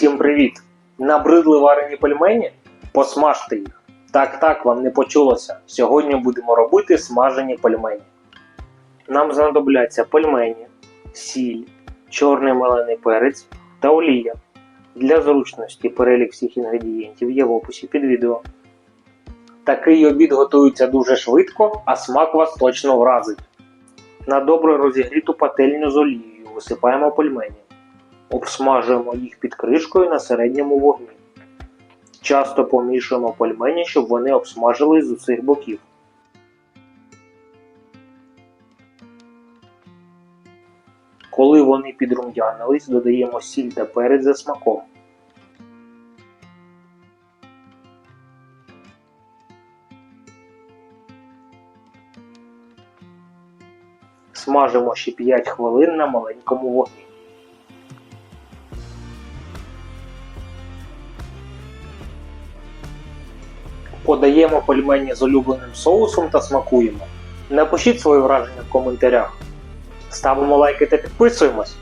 Всім привіт! Набридли варені пельмені? Посмажте їх. Так, так, вам не почулося. Сьогодні будемо робити смажені пельмені. Нам знадобляться пельмені, сіль, чорний мелений перець та олія. Для зручності перелік всіх інгредієнтів є в описі під відео. Такий обід готується дуже швидко, а смак вас точно вразить. На добре розігріту пательню з олією висипаємо пельмені. Обсмажуємо їх під кришкою на середньому вогні. Часто помішуємо пельмені, щоб вони обсмажились з усіх боків. Коли вони підрум'янились, додаємо сіль та перець за смаком. Смажимо ще 5 хвилин на маленькому вогні. Подаємо пельмені з улюбленим соусом та смакуємо. Напишіть свої враження в коментарях. Ставимо лайки та підписуємось.